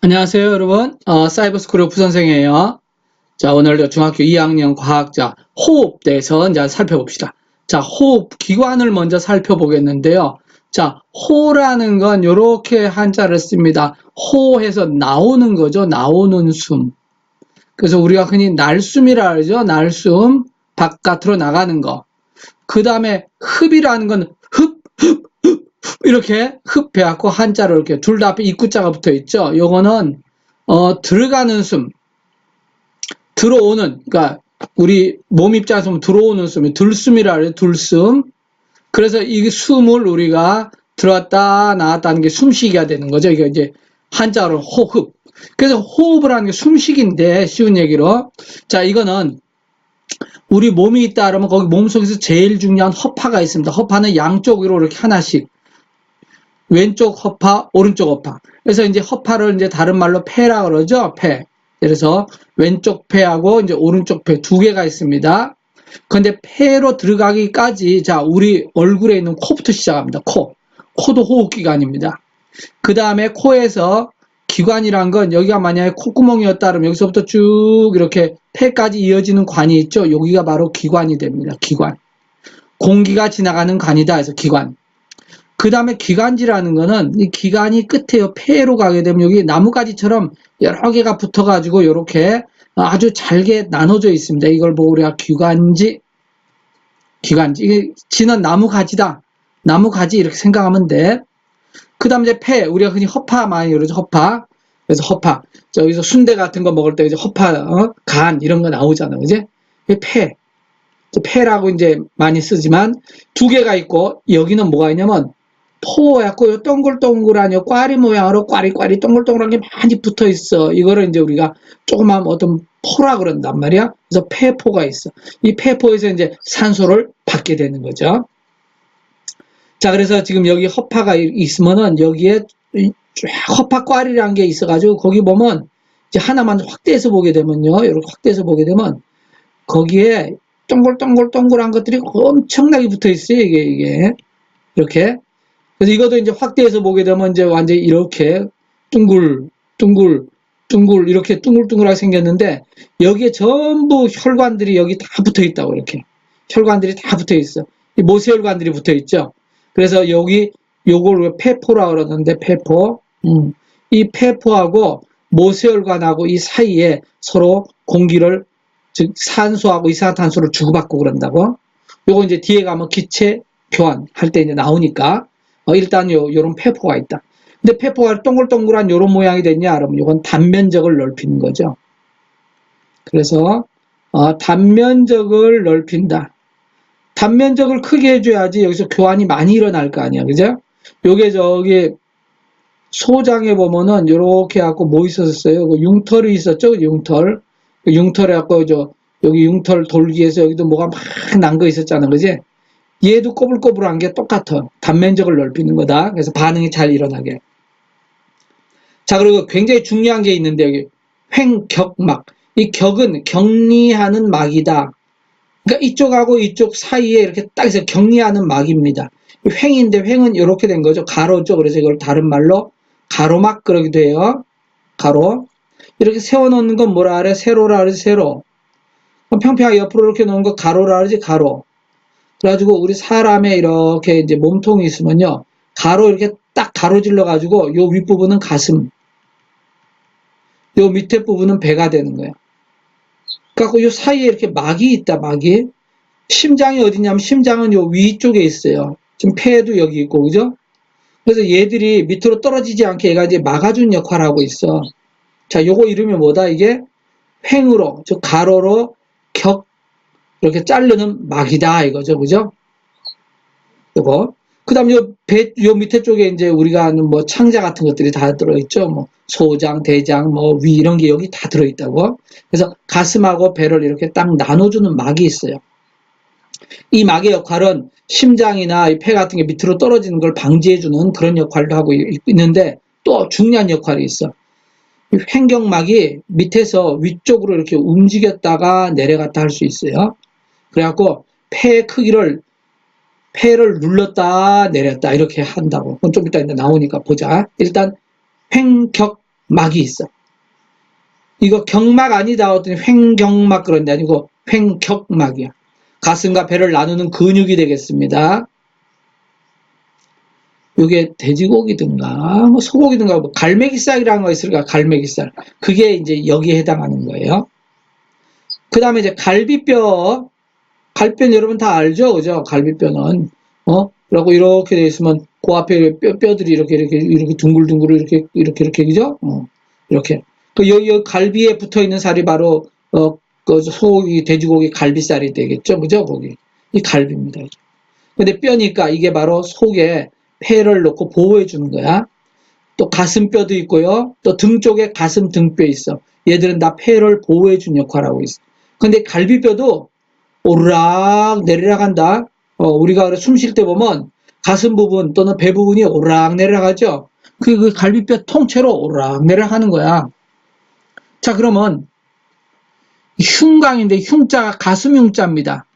안녕하세요, 여러분. 어, 사이버스쿨 오프 선생이에요. 자, 오늘도 중학교 2학년 과학자 호흡 대해서 이제 살펴봅시다. 자, 호흡 기관을 먼저 살펴보겠는데요. 자, 호라는 건 이렇게 한자를 씁니다. 호해서 나오는 거죠. 나오는 숨. 그래서 우리가 흔히 날숨이라 그러죠. 날숨. 바깥으로 나가는 거. 그 다음에 흡이라는 건 이렇게 흡해갖고 한자로 이렇게 둘 다 앞에 입구자가 붙어 있죠. 요거는 어, 들어가는 숨, 들어오는, 그러니까 우리 몸 입장에서 보면 들어오는 숨이 들숨이라 그래요. 들숨. 그래서 이 숨을 우리가 들어왔다 나왔다 하는 게 숨쉬기가 되는 거죠. 이게 이제 한자로 호흡. 그래서 호흡을 하는 게 숨쉬기인데 쉬운 얘기로. 자, 이거는 우리 몸이 있다 그러면 거기 몸 속에서 제일 중요한 허파가 있습니다. 허파는 양쪽으로 이렇게 하나씩. 왼쪽 허파, 오른쪽 허파. 그래서 이제 허파를 이제 다른 말로 폐라 그러죠. 폐. 그래서 왼쪽 폐하고 이제 오른쪽 폐 두 개가 있습니다. 근데 폐로 들어가기까지 자, 우리 얼굴에 있는 코부터 시작합니다. 코. 코도 호흡기관입니다. 그 다음에 코에서 기관이란 건 여기가 만약에 콧구멍이었다 그러면 여기서부터 쭉 이렇게 폐까지 이어지는 관이 있죠. 여기가 바로 기관이 됩니다. 기관. 공기가 지나가는 관이다 해서 기관. 그 다음에 기관지라는 거는 이 기관이 끝에요. 폐로 가게 되면 여기 나무가지처럼 여러 개가 붙어가지고 이렇게 아주 잘게 나눠져 있습니다. 이걸 보고 우리가 기관지, 기관지. 이게 지는 나무가지다. 나무가지 이렇게 생각하면 돼. 그 다음 이제 폐. 우리가 흔히 허파 많이 그러죠. 허파. 그래서 허파. 저기서 순대 같은 거 먹을 때 이제 허파, 어? 간 이런 거 나오잖아요. 이게 폐. 폐라고 이제 많이 쓰지만 두 개가 있고 여기는 뭐가 있냐면 포였고 요 동글동글한 요 꽈리 모양으로 꽈리꽈리 동글동글한 게 많이 붙어 있어. 이거를 이제 우리가 조그만 어떤 포라 그런단 말이야. 그래서 폐포가 있어. 이 폐포에서 이제 산소를 받게 되는 거죠. 자, 그래서 지금 여기 허파가 있으면은 여기에 허파 꽈리라는 게 있어가지고 거기 보면 이제 하나만 확대해서 보게 되면요. 이렇게 확대해서 보게 되면 거기에 동글동글동글한 것들이 엄청나게 붙어 있어요. 이게, 이게. 이렇게. 그래서 이것도 이제 확대해서 보게 되면 이제 완전히 이렇게 둥글, 둥글, 둥글, 이렇게 둥글둥글하게 생겼는데 여기에 전부 혈관들이 여기 다 붙어 있다고 이렇게. 혈관들이 다 붙어 있어. 이 모세혈관들이 붙어 있죠. 그래서 여기 요걸 폐포라 그러는데 폐포. 음. 이 폐포하고 모세혈관하고 이 사이에 서로 공기를 즉 산소하고 이산화탄소를 주고받고 그런다고. 요거 이제 뒤에 가면 기체 교환 할 때 이제 나오니까 어, 일단 요 요런 폐포가 있다. 근데 폐포가 동글동글한 요런 모양이 됐냐 그러면 이건 단면적을 넓히는 거죠. 그래서 어, 단면적을 넓힌다. 단면적을 크게 해줘야지 여기서 교환이 많이 일어날 거 아니야, 그죠? 요게 저기 소장에 보면은 요렇게 갖고 뭐 있었어요? 그 융털이 있었죠, 융털. 그 융털에 갖고 저 여기 융털 돌기에서 여기도 뭐가 막 난 거 있었잖아, 그지? 얘도 꼬불꼬불한 게 똑같아. 단면적을 넓히는 거다. 그래서 반응이 잘 일어나게. 자, 그리고 굉장히 중요한 게 있는데, 여기 횡격막. 이 격은 격리하는 막이다. 그러니까 이쪽하고 이쪽 사이에 이렇게 딱 해서 격리하는 막입니다. 횡인데 횡은 이렇게 된 거죠. 가로죠. 그래서 이걸 다른 말로 가로막 그러기도 해요. 가로. 이렇게 세워놓는 건 뭐라 그래? 세로라 그러지, 세로. 평평하게 옆으로 이렇게 놓은 거 가로라 그러지, 가로. 그래가지고 우리 사람의 이렇게 이제 몸통이 있으면요. 가로 이렇게 딱 가로질러 가지고 요 윗부분은 가슴. 요 밑에 부분은 배가 되는 거예요. 그래갖고 요 사이에 이렇게 막이 있다, 막이. 심장이 어디냐면 심장은 요 위쪽에 있어요. 지금 폐도 여기 있고, 그죠? 그래서 얘들이 밑으로 떨어지지 않게 얘가 이제 막아준 역할을 하고 있어. 자, 요거 이름이 뭐다? 이게 횡으로, 즉 가로로 격 이렇게 자르는 막이다 이거죠, 그죠? 요거. 그 다음 요 배, 요 밑에 쪽에 이제 우리가 아는 뭐 창자 같은 것들이 다 들어있죠. 뭐 소장, 대장, 뭐 위 이런 게 여기 다 들어있다고. 그래서 가슴하고 배를 이렇게 딱 나눠주는 막이 있어요. 이 막의 역할은 심장이나 폐 같은 게 밑으로 떨어지는 걸 방지해주는 그런 역할도 하고 있는데 또 중요한 역할이 있어. 횡격막이 밑에서 위쪽으로 이렇게 움직였다가 내려갔다 할 수 있어요. 그래갖고 폐 크기를 폐를 눌렀다 내렸다 이렇게 한다고. 그건 좀 이따 나오니까 보자. 일단 횡격 막이 있어. 이거 경막 아니다 했더니 횡경막 그런 데 아니고 횡격막이야. 가슴과 배를 나누는 근육이 되겠습니다. 이게 돼지고기든가 뭐 소고기든가 뭐 갈매기살이라는 거 있을까 갈매기살 그게 이제 여기에 해당하는 거예요. 그 다음에 이제 갈비뼈 갈비뼈는 여러분 다 알죠 그죠 갈비뼈는 어 그리고 이렇게 돼 있으면 그 앞에 뼈, 뼈들이 이렇게 이렇게 이렇게 둥글둥글 이렇게 이렇게 이렇게 그죠 어, 이렇게 그 여기, 여기 갈비에 붙어 있는 살이 바로 어 그 소고기 돼지고기 갈비살이 되겠죠 그죠 거기 이 갈비입니다. 근데 뼈니까 이게 바로 속에 폐를 놓고 보호해 주는 거야. 또 가슴뼈도 있고요. 또 등 쪽에 가슴 등뼈 있어. 얘들은 다 폐를 보호해 주는 역할을 하고 있어. 근데 갈비뼈도 오르락 내리락 한다. 어, 우리가 숨 쉴 때 보면 가슴 부분 또는 배 부분이 오르락 내리락 하죠. 그, 그 갈비뼈 통째로 오르락 내리락 하는 거야. 자, 그러면 흉강인데 흉자가 가슴 흉자입니다.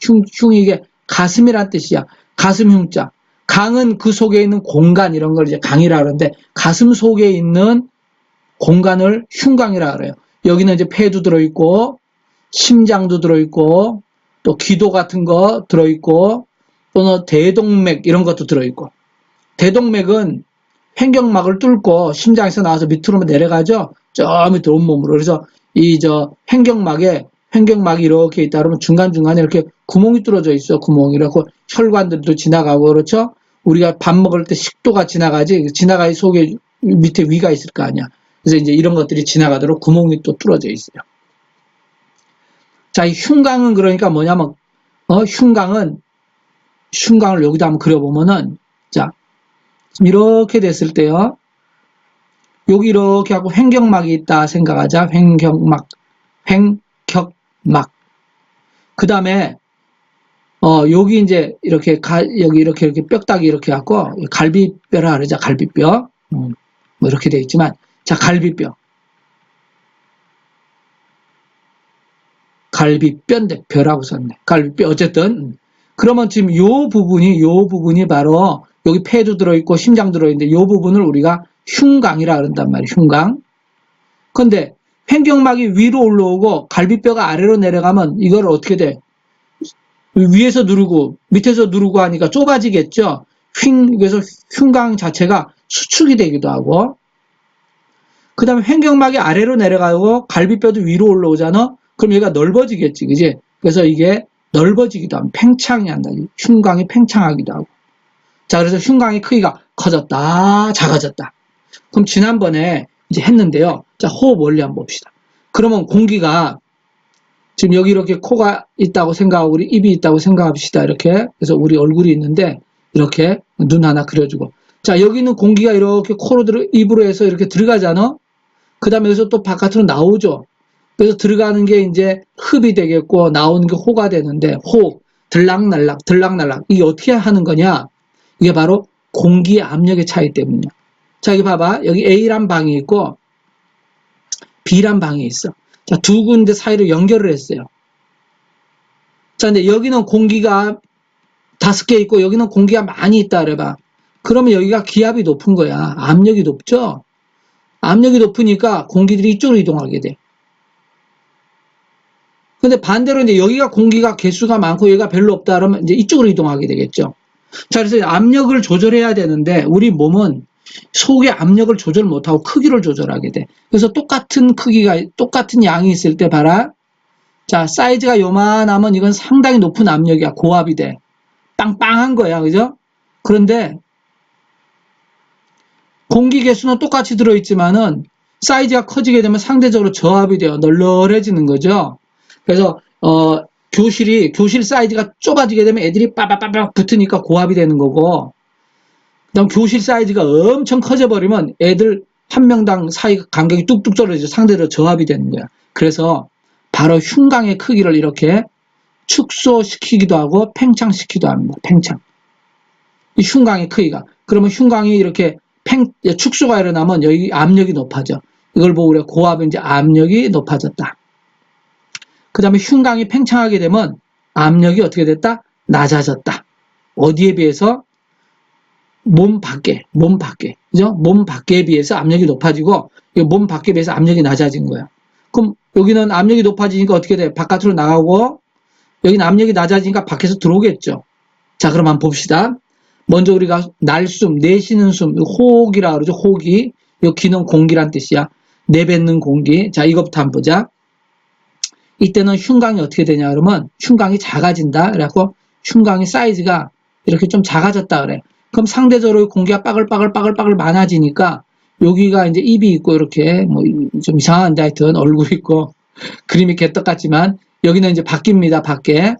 흉, 흉 이게 가슴이란 뜻이야. 가슴 흉자. 강은 그 속에 있는 공간 이런 걸 이제 강이라 그러는데 가슴 속에 있는 공간을 흉강이라 그래요. 여기는 이제 폐도 들어있고 심장도 들어있고 또 기도 같은 거 들어있고 또는 대동맥 이런 것도 들어있고 대동맥은 횡격막을 뚫고 심장에서 나와서 밑으로 내려가죠. 저 밑으로 온몸으로. 그래서 이 저 횡격막에 횡격막이 이렇게 있다 그러면 중간중간에 이렇게 구멍이 뚫어져 있어. 구멍이. 라고 혈관들도 지나가고 그렇죠. 우리가 밥 먹을 때 식도가 지나가지 지나가기 속에 밑에 위가 있을 거 아니야. 그래서 이제 이런 것들이 지나가도록 구멍이 또 뚫어져 있어요. 자, 이 흉강은 그러니까 뭐냐면 어, 흉강은 흉강을 여기다 한번 그려보면은 자 이렇게 됐을 때요. 여기 이렇게 하고 횡격막이 있다 생각하자. 횡격막, 횡격막. 그 다음에 어, 여기 이제 이렇게 가, 여기 이렇게 이렇게 뼈다귀 이렇게 갖고 갈비뼈라 그러자 갈비뼈. 음, 뭐 이렇게 돼 있지만 자 갈비뼈. 갈비뼈인데 뼈라고 썼네. 갈비뼈 어쨌든 그러면 지금 요 부분이 요 부분이 바로 여기 폐도 들어있고 심장 들어있는데 요 부분을 우리가 흉강이라 그런단 말이에요. 흉강. 근데 횡격막이 위로 올라오고 갈비뼈가 아래로 내려가면 이걸 어떻게 돼? 위에서 누르고 밑에서 누르고 하니까 좁아지겠죠. 휭 그래서 흉강 자체가 수축이 되기도 하고 그 다음에 횡격막이 아래로 내려가고 갈비뼈도 위로 올라오잖아. 그럼 얘가 넓어지겠지, 그지? 그래서 이게 넓어지기도 하고 팽창이 한다. 흉강이 팽창하기도 하고. 자, 그래서 흉강의 크기가 커졌다, 작아졌다. 그럼 지난번에 이제 했는데요. 자, 호흡 원리 한번 봅시다. 그러면 공기가 지금 여기 이렇게 코가 있다고 생각하고 우리 입이 있다고 생각합시다. 이렇게. 그래서 우리 얼굴이 있는데 이렇게 눈 하나 그려주고. 자, 여기는 공기가 이렇게 코로 들어, 입으로 해서 이렇게 들어가잖아? 그 다음에 여기서 또 바깥으로 나오죠? 그래서 들어가는 게 이제 흡이 되겠고 나오는 게 호가 되는데 호, 들락날락, 들락날락. 이게 어떻게 하는 거냐? 이게 바로 공기 압력의 차이 때문이야. 자, 여기 봐봐. 여기 A란 방이 있고 B란 방이 있어. 자, 두 군데 사이로 연결을 했어요. 자, 근데 여기는 공기가 다섯 개 있고 여기는 공기가 많이 있다 그래봐. 그러면 여기가 기압이 높은 거야. 압력이 높죠? 압력이 높으니까 공기들이 이쪽으로 이동하게 돼. 근데 반대로 이제 여기가 공기가 개수가 많고 여기가 별로 없다 그러면 이제 이쪽으로 이동하게 되겠죠. 자, 그래서 압력을 조절해야 되는데 우리 몸은 속의 압력을 조절 못하고 크기를 조절하게 돼. 그래서 똑같은 크기가, 똑같은 양이 있을 때 봐라. 자, 사이즈가 요만하면 이건 상당히 높은 압력이야. 고압이 돼. 빵빵한 거야. 그죠? 그런데 공기 개수는 똑같이 들어있지만은 사이즈가 커지게 되면 상대적으로 저압이 돼요. 널널해지는 거죠. 그래서, 어, 교실이, 교실 사이즈가 좁아지게 되면 애들이 빠바바바 붙으니까 고압이 되는 거고, 그다음 교실 사이즈가 엄청 커져 버리면 애들 한 명당 사이 간격이 뚝뚝 떨어져 상대로 저합이 되는 거야. 그래서 바로 흉강의 크기를 이렇게 축소시키기도 하고 팽창시키기도 합니다. 팽창. 이 흉강의 크기가. 그러면 흉강이 이렇게 팽, 축소가 일어나면 여기 압력이 높아져. 이걸 보고 우리가 고압은 이제 압력이 높아졌다. 그 다음에 흉강이 팽창하게 되면 압력이 어떻게 됐다? 낮아졌다. 어디에 비해서? 몸 밖에, 몸 밖에, 그죠? 몸 밖에 비해서 압력이 높아지고 이몸 밖에 비해서 압력이 낮아진 거야. 그럼 여기는 압력이 높아지니까 어떻게 돼? 바깥으로 나가고 여기는 압력이 낮아지니까 밖에서 들어오겠죠. 자, 그럼 한번 봅시다. 먼저 우리가 날숨, 내쉬는 숨, 호흡이라 그러죠. 호흡이. 이 기는 공기란 뜻이야. 내뱉는 공기. 자, 이것부터 한번 보자. 이때는 흉강이 어떻게 되냐 그러면 흉강이 작아진다. 그래갖고 흉강의 사이즈가 이렇게 좀 작아졌다 그래. 그럼 상대적으로 공기가 빠글빠글 빠글빠글 많아지니까 여기가 이제 입이 있고 이렇게 뭐 좀 이상한데 하여튼 얼굴 있고 그림이 개떡 같지만 여기는 이제 바뀝니다. 밖에.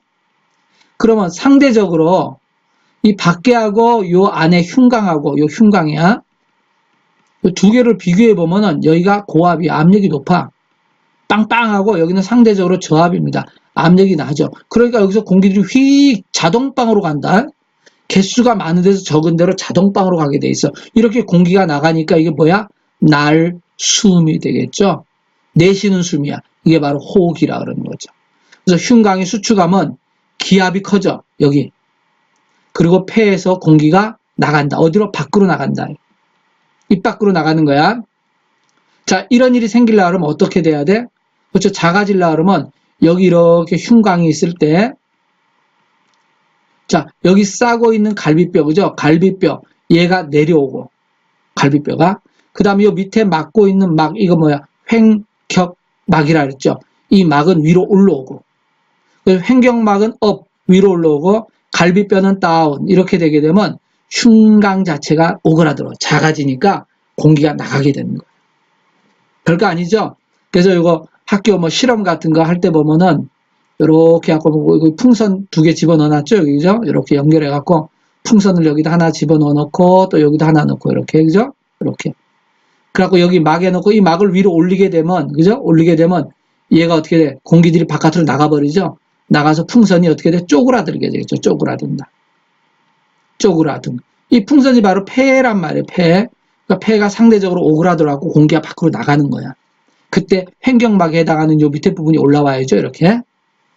그러면 상대적으로 이 밖에하고 요 안에 흉강하고 요 흉강이야. 이두 개를 비교해 보면은 여기가 고압이 압력이 높아. 빵빵하고 여기는 상대적으로 저압입니다. 압력이 나죠. 그러니까 여기서 공기들이 휙 자동방으로 간다. 개수가 많은 데서 적은 대로 자동방으로 가게 돼 있어. 이렇게 공기가 나가니까 이게 뭐야? 날, 숨이 되겠죠. 내쉬는 숨이야. 이게 바로 호흡이라 그러는 거죠. 그래서 흉강의 수축하면 기압이 커져. 여기. 그리고 폐에서 공기가 나간다. 어디로? 밖으로 나간다. 입 밖으로 나가는 거야. 자, 이런 일이 생기려 그러면 어떻게 돼야 돼? 그렇죠. 작아지려 그러면 여기 이렇게 흉강이 있을 때 자, 여기 싸고 있는 갈비뼈, 그죠? 갈비뼈. 얘가 내려오고, 갈비뼈가. 그 다음에 요 밑에 막고 있는 막, 이거 뭐야? 횡격막이라 그랬죠? 이 막은 위로 올라오고. 그 횡격막은 업, 위로 올라오고, 갈비뼈는 다운. 이렇게 되게 되면 흉강 자체가 오그라들어. 작아지니까 공기가 나가게 되는 거예요. 별거 아니죠? 그래서 이거 학교 뭐 실험 같은 거 할 때 보면은 이렇게 갖고 뭐 이거 풍선 두 개 집어 넣어놨죠? 여기죠? 이렇게 연결해 갖고 풍선을 여기다 하나 집어 넣어 놓고 또 여기다 하나 넣고 이렇게 그죠? 이렇게. 그래갖고 여기 막에 넣고 이 막을 위로 올리게 되면 그죠? 올리게 되면 얘가 어떻게 돼? 공기들이 바깥으로 나가버리죠? 나가서 풍선이 어떻게 돼? 쪼그라들게 되겠죠? 쪼그라든다. 쪼그라든. 이 풍선이 바로 폐란 말이에요 폐. 그러니까 폐가 상대적으로 오그라들어갖고 공기가 밖으로 나가는 거야 그때 횡격막에 해당하는 요 밑에 부분이 올라와야죠 이렇게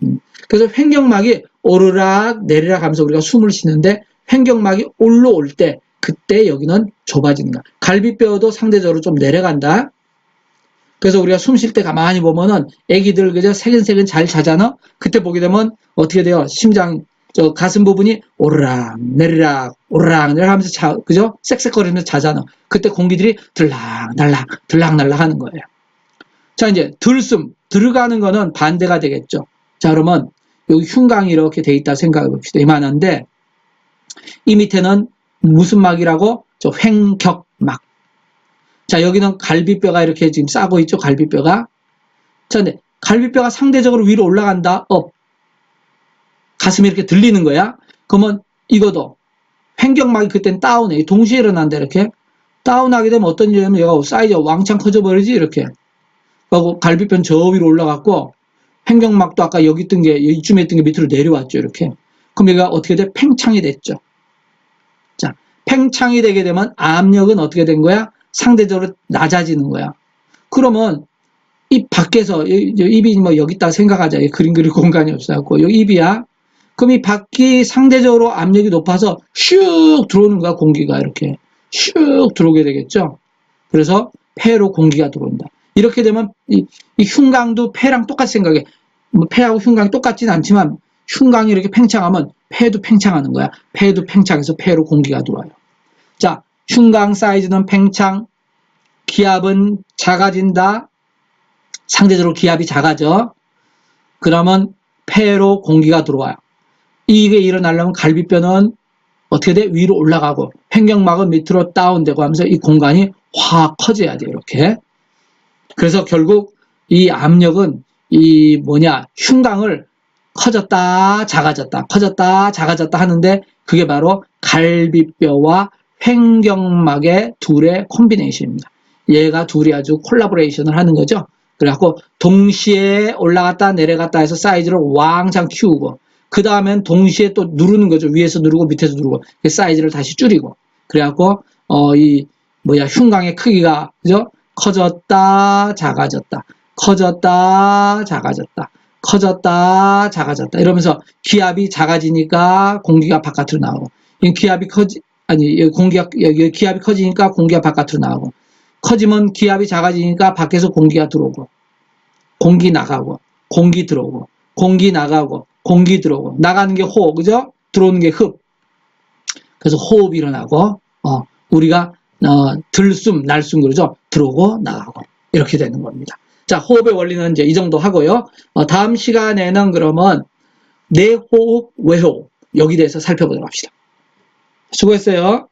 음. 그래서 횡격막이 오르락 내리락 하면서 우리가 숨을 쉬는데 횡격막이 올라올 때 그때 여기는 거야. 갈비뼈도 상대적으로 좀 내려간다. 그래서 우리가 숨 쉴 때 가만히 보면은 애기들 그저 세근세근 잘 자잖아. 그때 보게 되면 어떻게 돼요? 심장 저 가슴 부분이 오르락 내리락 오르락 내리락 하면서 자 그죠? 쌕쌕거리면서 자잖아. 그때 공기들이 들락날락 들락날락 하는 거예요. 자 이제 들숨 들어가는 거는 반대가 되겠죠. 자, 그러면 여기 흉강이 이렇게 돼 있다 생각해 봅시다. 이만한데, 이 밑에는 무슨 막이라고? 저 횡격막. 자, 여기는 갈비뼈가 이렇게 지금 싸고 있죠, 갈비뼈가. 자, 근데 갈비뼈가 상대적으로 위로 올라간다, 업. 가슴이 이렇게 들리는 거야. 그러면 이거도 횡격막이 그땐 다운해. 동시에 일어난다, 이렇게. 다운하게 되면 어떤 일이냐면 얘가 사이즈가 왕창 커져 버리지, 이렇게. 갈비뼈는 저 위로 올라갔고, 횡격막도 아까 여기 있던 게 이쯤에 있던 게 밑으로 내려왔죠 이렇게. 그럼 얘가 어떻게 돼? 팽창이 됐죠. 자 팽창이 되게 되면 압력은 어떻게 된 거야? 상대적으로 낮아지는 거야. 그러면 이 밖에서 입이 뭐 여기 있다 생각하자. 이 그림 그릴 공간이 없어갖고. 여기 입이야. 그럼 이 밖이 상대적으로 압력이 높아서 슉 들어오는 거야 공기가. 이렇게 슉 들어오게 되겠죠. 그래서 폐로 공기가 들어온다 이렇게 되면 이, 이 흉강도 폐랑 똑같이 생각해. 뭐 폐하고 흉강이 똑같진 않지만 흉강이 이렇게 팽창하면 폐도 팽창하는 거야. 폐도 팽창해서 폐로 공기가 들어와요. 자, 흉강 사이즈는 팽창, 기압은 작아진다. 상대적으로 기압이 작아져. 그러면 폐로 공기가 들어와요. 이게 일어나려면 갈비뼈는 어떻게 돼? 위로 올라가고 횡격막은 밑으로 다운되고 하면서 이 공간이 확 커져야 돼. 이렇게. 그래서 결국 이 압력은 이 뭐냐 흉강을 커졌다 작아졌다 커졌다 작아졌다 하는데 그게 바로 갈비뼈와 횡격막의 둘의 콤비네이션입니다. 얘가 둘이 아주 콜라보레이션을 하는 거죠. 그래갖고 동시에 올라갔다 내려갔다 해서 사이즈를 왕창 키우고 그 다음엔 동시에 또 누르는 거죠. 위에서 누르고 밑에서 누르고 그 사이즈를 다시 줄이고 그래갖고 어 이 뭐야 흉강의 크기가 그죠? 커졌다 작아졌다 커졌다 작아졌다 커졌다 작아졌다 이러면서 기압이 작아지니까 공기가 바깥으로 나오고 이 기압이 커지 아니 공기가 여기 기압이 커지니까 공기가 바깥으로 나오고 커지면 기압이 작아지니까 밖에서 공기가 들어오고 공기 나가고 공기 들어오고 공기 나가고 공기 들어오고 나가는 게 호, 그죠? 들어오는 게 흡. 그래서 호흡이 일어나고 어, 우리가 어, 들숨, 날숨 그러죠? 들어오고 나가고 이렇게 되는 겁니다. 자, 호흡의 원리는 이제 이 정도 하고요. 어, 다음 시간에는 그러면 내호흡, 외호흡 여기 대해서 살펴보도록 합시다. 수고했어요.